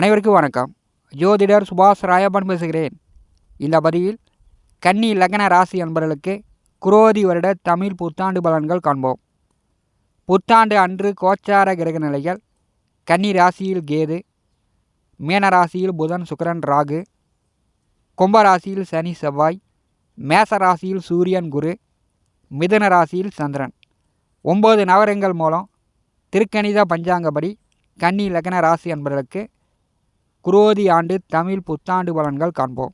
அனைவருக்கும் வணக்கம். ஜோதிடர் சுபாஷ் ராயப்பன் பேசுகிறேன். இந்த பதிவில் கன்னி லக்ன ராசி என்பவர்களுக்கு குரோதி வருட தமிழ் புத்தாண்டு பலன்கள் காண்போம். புத்தாண்டு அன்று கோச்சார கிரக நிலைகள் கன்னி ராசியில் கேது மீன ராசியில் புதன் சுக்கரன் ராகு கும்ப ராசியில் சனி செவ்வாய் மேச ராசியில் சூரியன் குரு மிதுன ராசியில் சந்திரன். ஒம்பது நவரங்கள் மூலம் திருக்கணித பஞ்சாங்கப்படி கன்னி லக்ன ராசி என்பவர்களுக்கு குரோதி ஆண்டு தமிழ் புத்தாண்டு பலன்கள் காண்போம்.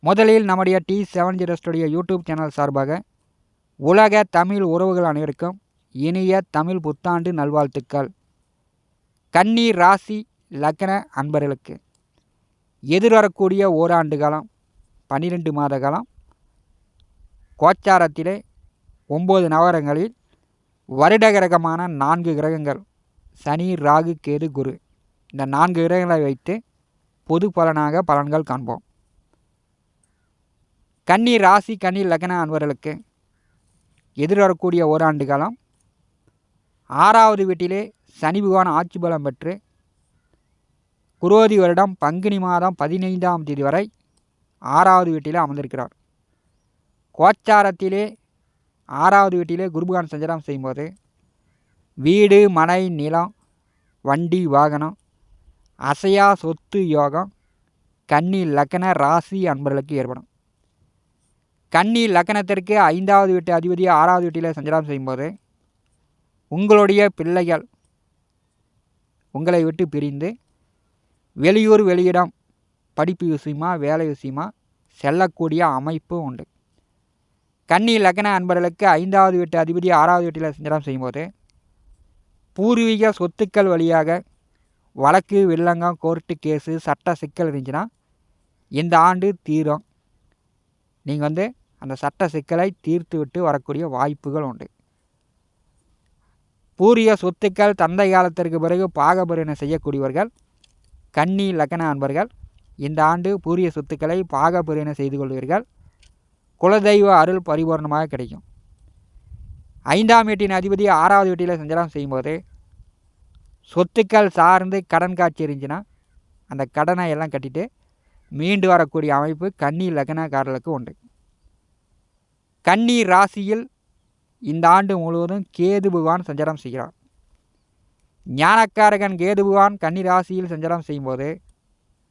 முதலில் நம்முடைய T seven zero studio YouTube channel சார்பாக உலக தமிழ் உறவுகள் அனைவருக்கும் இனிய தமிழ் புத்தாண்டு நல்வாழ்த்துக்கள். கன்னி ராசி லக்ன அன்பர்களுக்கு. எதிர்வரக்கூடிய ஓராண்டு காலம் பன்னிரெண்டு மாத காலம் கோச்சாரத்திலே ஒம்பது நவரங்களில் வருட கிரகமான நான்கு கிரகங்கள் சனி ராகு கேது குரு. இந்த நான்கு கிரகங்களை வைத்து பொது பலனாக பலன்கள் காண்போம். கன்னி ராசி கன்னி லக்ன அன்பர்களுக்கு எதிர்வரக்கூடிய ஓராண்டு காலம் ஆறாவது வீட்டிலே சனி பகவான் ஆட்சி பலம் பெற்று குரோதி வருடம் பங்குனி மாதம் பதினைந்தாம் தேதி வரை ஆறாவது வீட்டிலே அமர்ந்திருக்கிறார். கோச்சாரத்திலே ஆறாவது வீட்டிலே குருபகான் சஞ்சாரம் செய்யும்போது வீடு மனை நிலம் வண்டி வாகனம் அசையா சொத்து யோகம் கன்னி லக்கண ராசி அன்பர்களுக்கு ஏற்படும். கன்னி லக்கணத்திற்கு ஐந்தாவது வீட்டு அதிபதி ஆறாவது வீட்டில் சஞ்சாரம் செய்யும்போது உங்களுடைய பிள்ளைகள் உங்களை விட்டு பிரிந்து வெளியூர் வெளியிடம் படிப்பு விஷயமா வேலை விஷயமா செல்லக்கூடிய அமைப்பு உண்டு. கன்னி லக்கண அன்பர்களுக்கு ஐந்தாவது வீட்டு அதிபதி ஆறாவது வீட்டில் சஞ்சாரம் செய்யும்போது பூர்வீக சொத்துக்கள் வழியாக வழக்கு வில்லங்கம் கோர்ட்டு கேஸு சட்ட சிக்கல் இருந்துச்சுன்னா இந்த ஆண்டு தீரும். நீங்கள் வந்து அந்த சட்ட சிக்கலை தீர்த்து விட்டு வரக்கூடிய வாய்ப்புகள் உண்டு. பூரிய சொத்துக்கள் தந்தை காலத்திற்கு பிறகு பாகபரிணை செய்யக்கூடியவர்கள் கன்னி லக்கண அன்பர்கள் இந்த ஆண்டு பூரிய சொத்துக்களை பாகபரிணை செய்து கொள்வீர்கள். குலதெய்வ அருள் பரிபூர்ணமாக கிடைக்கும். ஐந்தாம் வீட்டின் அதிபதி ஆறாவது வீட்டில் சஞ்சாரம் செய்யும்போது சொத்துக்கள் சார்ந்து கடன் காட்சி இருந்துச்சுன்னா அந்த கடனை எல்லாம் கட்டிட்டு மீண்டு வரக்கூடிய அமைப்பு கன்னி லக்னக்காரர்களுக்கு உண்டு. கன்னி ராசியில் இந்த ஆண்டு முழுவதும் கேது பகவான் சஞ்சாரம் செய்கிறார். ஞானக்காரகன் கேது பகவான் கன்னி ராசியில் சஞ்சாரம் செய்யும்போது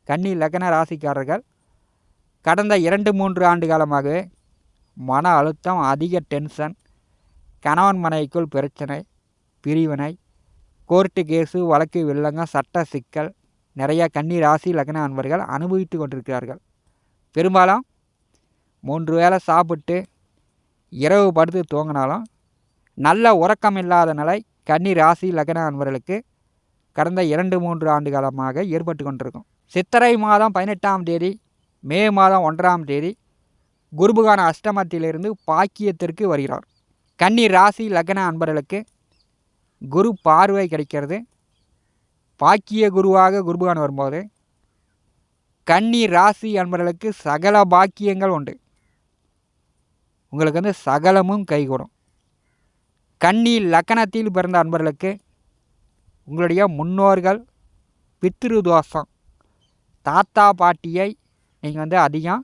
கன்னி லக்ன ராசிக்காரர்கள் கடந்த இரண்டு மூன்று ஆண்டு காலமாகவே மன அழுத்தம் அதிக டென்ஷன் கணவன் மனைவிக்குள் பிரச்சனை பிரிவினை கோர்ட்டு கேஸு வழக்கு வில்லங்க சட்ட சிக்கல் நிறைய கன்னி ராசி லக்ன அன்பர்கள் அனுபவித்து கொண்டிருக்கிறார்கள். பெரும்பாலும் மூன்று வேளை சாப்பிட்டு இரவு படுத்து தூங்கினாலும் நல்ல உறக்கம் இல்லாத நிலை கன்னி ராசி லக்ன அன்பர்களுக்கு கடந்த இரண்டு மூன்று ஆண்டு காலமாக ஏற்பட்டு கொண்டிருக்கும். சித்திரை மாதம் பதினெட்டாம் தேதி மே மாதம் ஒன்றாம் தேதி குருபுகான அஷ்டமத்திலிருந்து பாக்கியத்திற்கு வருகிறார். கன்னி ராசி லக்ன அன்பர்களுக்கு குரு பார்வை கிடைக்கிறது. பாக்கிய குருவாக குருபகான் வரும்போது கன்னி ராசி அன்பர்களுக்கு சகல பாக்கியங்கள் உண்டு. உங்களுக்கு வந்து சகலமும் கைகூடும். கன்னி லக்கணத்தில் பிறந்த அன்பர்களுக்கு உங்களுடைய முன்னோர்கள் பித்ரு தோஷம். தாத்தா பாட்டியை நீங்கள் வந்து அதிகம்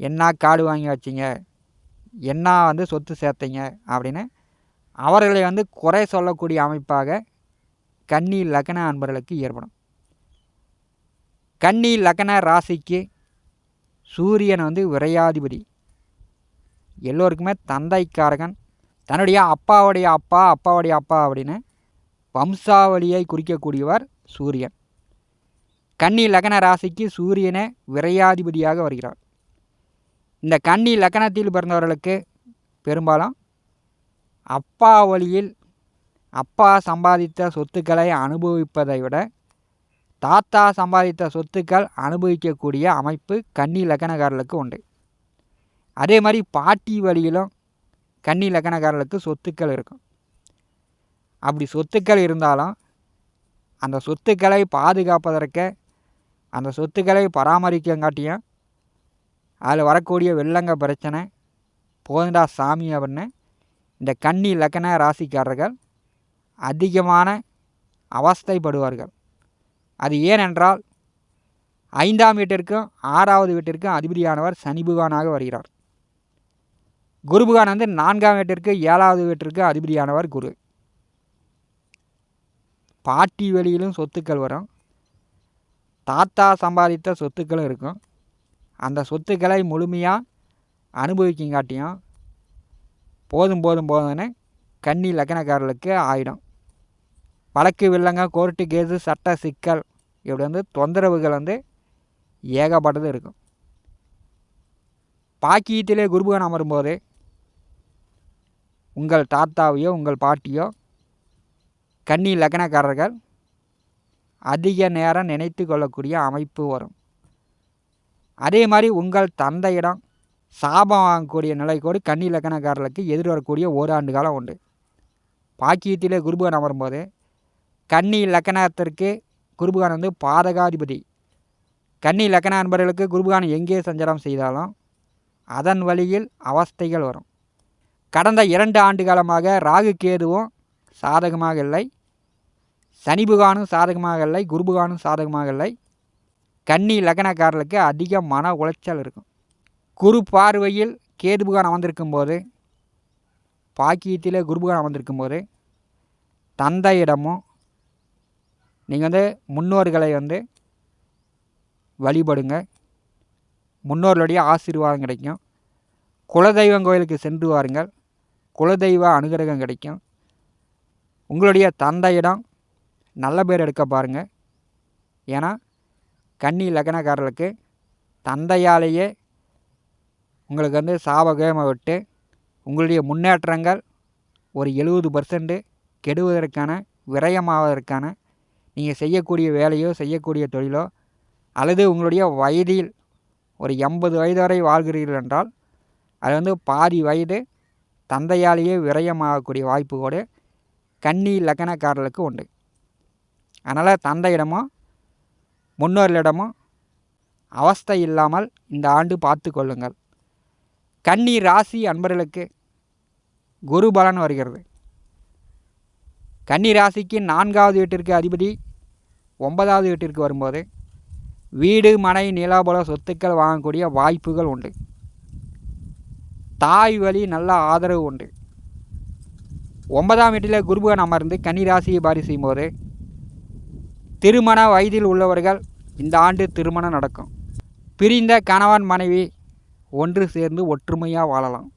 என்ன காடு வாங்கி வச்சிங்க என்ன வந்து சொத்து சேர்த்தீங்க அப்படின்னு அவர்களை வந்து குறை சொல்லக்கூடிய அமைப்பாக கன்னி லக்ன அன்பர்களுக்கு ஏற்படும். கன்னி லக்ன ராசிக்கு சூரியன் வந்து விரையாதிபதி. எல்லோருக்குமே தந்தைக்காரகன். தன்னுடைய அப்பாவுடைய அப்பா அப்பாவுடைய அப்பா அப்படின்னு வம்சாவளியை குறிக்கக்கூடியவர் சூரியன். கன்னி லக்ன ராசிக்கு சூரியனை விரையாதிபதியாக வருகிறார். இந்த கன்னி லக்னத்தில் பிறந்தவர்களுக்கு பெரும்பாலும் அப்பா வழியில் அப்பா சம்பாதித்த சொத்துக்களை அனுபவிப்பதை விட தாத்தா சம்பாதித்த சொத்துக்கள் அனுபவிக்கக்கூடிய அமைப்பு கன்னி லக்கணக்காரர்களுக்கு உண்டு. அதே மாதிரி பாட்டி வழியிலும் கன்னி லக்கணக்காரர்களுக்கு சொத்துக்கள் இருக்கும். அப்படி சொத்துக்கள் இருந்தாலும் அந்த சொத்துக்களை பாதுகாப்பதற்க அந்த சொத்துக்களை பராமரிக்கங்காட்டியும் அதில் வரக்கூடிய வெள்ளங்க பிரச்சனை போதுண்டா சாமி அப்படின்னு இந்த கன்னி லக்கண ராசிக்காரர்கள் அதிகமான அவஸ்தைப்படுவார்கள். அது ஏனென்றால் ஐந்தாம் வீட்டிற்கும் ஆறாவது வீட்டிற்கும் அதிபதியானவர் சனி பகவானாக வருகிறார். குரு பகவான் வந்து நான்காம் வீட்டிற்கு ஏழாவது வீட்டிற்கு அதிபதியானவர் குரு. பாட்டி வழியிலும் சொத்துக்கள் வரும். தாத்தா சம்பாதித்த சொத்துக்களும் இருக்கும். அந்த சொத்துக்களை முழுமையாக அனுபவிக்கங்காட்டியும் போதும் போதும் போதும்னு கன்னி லக்னக்காரர்களுக்கு ஆயிடும். வழக்கு வில்லங்க கோர்ட்டு கேஸு சட்ட சிக்கல் இப்படி வந்து தொந்தரவுகள் வந்து ஏகப்பட்டது இருக்கும். பாக்கியத்திலே குருபகன் அமரும்போது உங்கள் தாத்தாவையோ உங்கள் பாட்டியோ கன்னி லக்னக்காரர்கள் அதிக நேரம் நினைத்து கொள்ளக்கூடிய அமைப்பு வரும். அதே மாதிரி உங்கள் தந்தையிடம் சாபம் வாங்கக்கூடிய நிலை கூட கன்னி லக்கணக்காரர்களுக்கு எதிர்வரக்கூடிய ஓராண்டு காலம் உண்டு. பாக்கியத்திலே குருபகன் அமரும்போது கன்னி லக்கணத்திற்கு குருபகான் வந்து பாதகாதிபதி. கன்னி லக்கண அன்பர்களுக்கு குருபகான் எங்கே சஞ்சாரம் செய்தாலும் அதன் வழியில் அவஸ்தைகள் வரும். கடந்த இரண்டு ஆண்டு காலமாக ராகு கேதுவும் சாதகமாக இல்லை. சனி புகானும் சாதகமாக இல்லை குருபுகானும் சாதகமாக இல்லை. கன்னி லக்னக்காரர்களுக்கு அதிக மன உளைச்சல் இருக்கும். குரு பார்வையில் கேது புகான் அமர்ந்திருக்கும் போது பாக்கியத்தில் குருபுகான் அமர்ந்திருக்கும் போது தந்தையிடமும் நீங்கள் வந்து முன்னோர்களை வந்து வழிபடுங்க. முன்னோர்களுடைய ஆசீர்வாதம் கிடைக்கும். குலதெய்வம் கோயிலுக்கு சென்று வாருங்கள். குலதெய்வ அனுகிரகம் கிடைக்கும். உங்களுடைய தந்தையிடம் நல்ல பேர் எடுக்க பாருங்கள் ஏன்னா கன்னி லக்னக்காரர்களுக்கு தந்தையாலேயே உங்களுக்கு வந்து சாபகேம விட்டு உங்களுடைய முன்னேற்றங்கள் ஒரு எழுபது பர்சன்ட்டு கெடுவதற்கான விரயமாவதற்கான நீங்கள் செய்யக்கூடிய வேலையோ செய்யக்கூடிய தொழிலோ அல்லது உங்களுடைய வயதில் ஒரு எண்பது வயது வரை வாழ்கிறீர்கள் என்றால் அது வந்து பாதி வயது தந்தையாலேயே விரயமாகக்கூடிய வாய்ப்பு கூட கன்னி லக்கணக்காரர்களுக்கு உண்டு. அதனால் தந்தையிடமோ முன்னோர்களிடமோ அவஸ்தை இல்லாமல் இந்த ஆண்டு பார்த்து கொள்ளுங்கள். கன்னி ராசி அன்பர்களுக்கு குரு பலன் வருகிறது. கன்னி ராசிக்கு நான்காவது வீட்டிற்கு அதிபதி ஒன்பதாவது வீட்டிற்கு வரும்போது வீடு மனை நிலாபல சொத்துக்கள் வாங்கக்கூடிய வாய்ப்புகள் உண்டு. தாய் வழி நல்ல ஆதரவு உண்டு. ஒன்பதாம் வீட்டில் குருபுகன் அமர்ந்து கன்னி ராசியை பாரி செய்யும்போது திருமண வயதில் உள்ளவர்கள் இந்த ஆண்டு திருமணம் நடக்கும். பிரிந்த கணவன் மனைவி ஒன்று சேர்ந்து ஒற்றுமையாக வாழலாம்.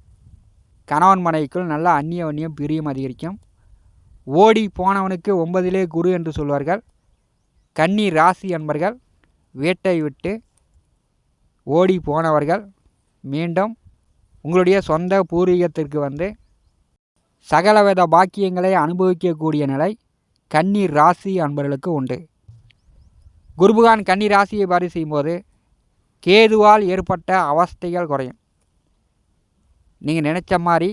கணவன் மனைவிக்குள் நல்ல அந்நிய அந்நியம் பிரியம் அதிகரிக்கும். ஓடி போனவனுக்கு ஒன்பதிலே குரு என்று சொல்வார்கள். கன்னி ராசி என்பர்கள் வீட்டை விட்டு ஓடி போனவர்கள் மீண்டும் உங்களுடைய சொந்த பூர்வீகத்திற்கு வந்து சகலவித பாக்கியங்களை அனுபவிக்கக்கூடிய நிலை கன்னி ராசி அன்பர்களுக்கு உண்டு. குருபகான் கன்னி ராசியை பாரி செய்யும்போது கேதுவால் ஏற்பட்ட அவஸ்தைகள் குறையும். நீங்கள் நினச்ச மாதிரி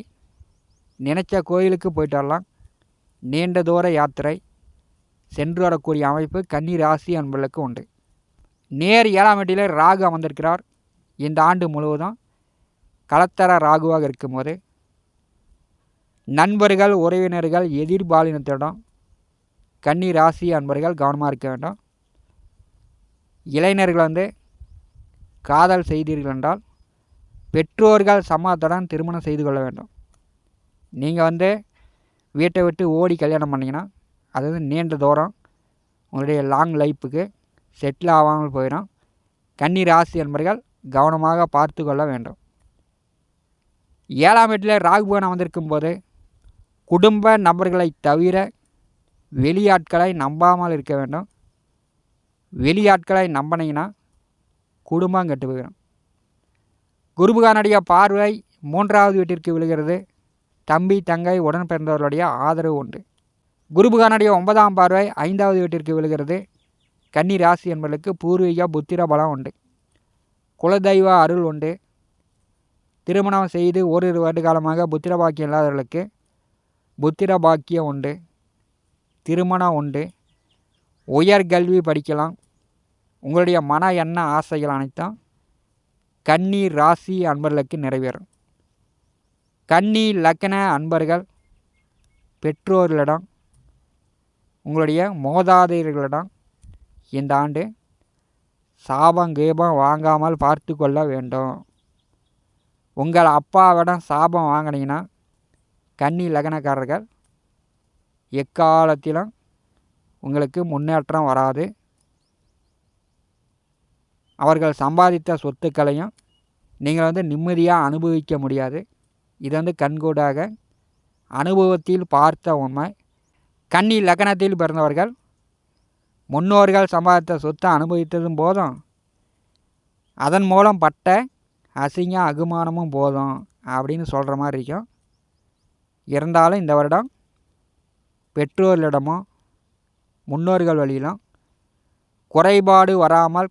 நினச்ச கோயிலுக்கு போயிட்டு வரலாம். நீண்ட தூர யாத்திரை சென்று வரக்கூடிய அமைப்பு கன்னி ராசி அன்பர்களுக்கு உண்டு. நேர் ஏழாம் வீட்டிலே ராகு அமர்ந்திருக்கிறார். இந்த ஆண்டு முழுவதும் கலத்தர ராகுவாக இருக்கும்போது நண்பர்கள் உறவினர்கள் எதிர்பாலினத்திடம் கன்னி ராசி அன்பர்கள் கவனமாக இருக்க வேண்டும். இளைஞர்கள் வந்து காதல் செய்தீர்கள் என்றால் பெற்றோர்கள் சம்மதத்துடன் திருமணம் செய்து கொள்ள வேண்டும். நீங்கள் வந்து வீட்டை விட்டு ஓடி கல்யாணம் பண்ணிங்கன்னா அது வந்து நீண்ட தூரம் உங்களுடைய லாங் லைஃபுக்கு செட்டில் ஆகாமல் போயிடும். கன்னி ராசி என்பர்கள் கவனமாக பார்த்து கொள்ள வேண்டும். ஏழாம் வீட்டில் ராகுபவன் அமர்ந்திருக்கும் போது குடும்ப நபர்களை தவிர வெளியாட்களை நம்பாமல் இருக்க வேண்டும். வெளியாட்களை நம்பினீங்கன்னா குடும்பம் கெட்டு போயிடும் குருபுகானுடைய பார்வை மூன்றாவது வீட்டிற்கு விழுகிறது. தம்பி தங்கை உடன் பிறந்தவர்களுடைய ஆதரவு உண்டு. குருபுகானுடைய ஒன்பதாம் பார்வை ஐந்தாவது வீட்டிற்கு விழுகிறது. கன்னி ராசி என்பதற்கு பூர்வீக புத்திர பலம் உண்டு. குலதெய்வ அருள் உண்டு. திருமணம் செய்து ஓரிரு வருட காலமாக புத்திர பாக்கியம் இல்லாதவர்களுக்கு புத்திர பாக்கியம் உண்டு. திருமணம் உண்டு. உயர்கல்வி படிக்கலாம். உங்களுடைய மன எண்ண ஆசைகள் அனைத்தும் கன்னி ராசி அன்பர்களுக்கு நிறைவேறும். கன்னி லக்கண அன்பர்கள் பெற்றோர்களிடம் உங்களுடைய மோதாதையர்களிடம் இந்த ஆண்டு சாபம் கேபம் வாங்காமல் பார்த்து கொள்ள வேண்டும். உங்கள் அப்பாவிடம் சாபம் வாங்கினீங்கன்னா கன்னி லக்னக்காரர்கள் எக்காலத்திலும் உங்களுக்கு முன்னேற்றம் வராது. அவர்கள் சம்பாதித்த சொத்துக்களையும் நீங்கள் வந்து நிம்மதியாக அனுபவிக்க முடியாது. இது வந்து கண்கூடாக அனுபவத்தில் பார்த்த உண்மை. கன்னி லக்னத்தில் பிறந்தவர்கள் முன்னோர்கள் சம்பாதித்த சொத்தை அனுபவித்ததும் போதும். அதன் மூலம் பட்ட அசிங்கம் அகுமானமும் போதும் அப்படின்னு சொல்கிற மாதிரி இருக்கும். இருந்தாலும் இந்த வருடம் பெற்றோர்களிடமும் முன்னோர்கள் வழியிலும் குறைபாடு வராமல்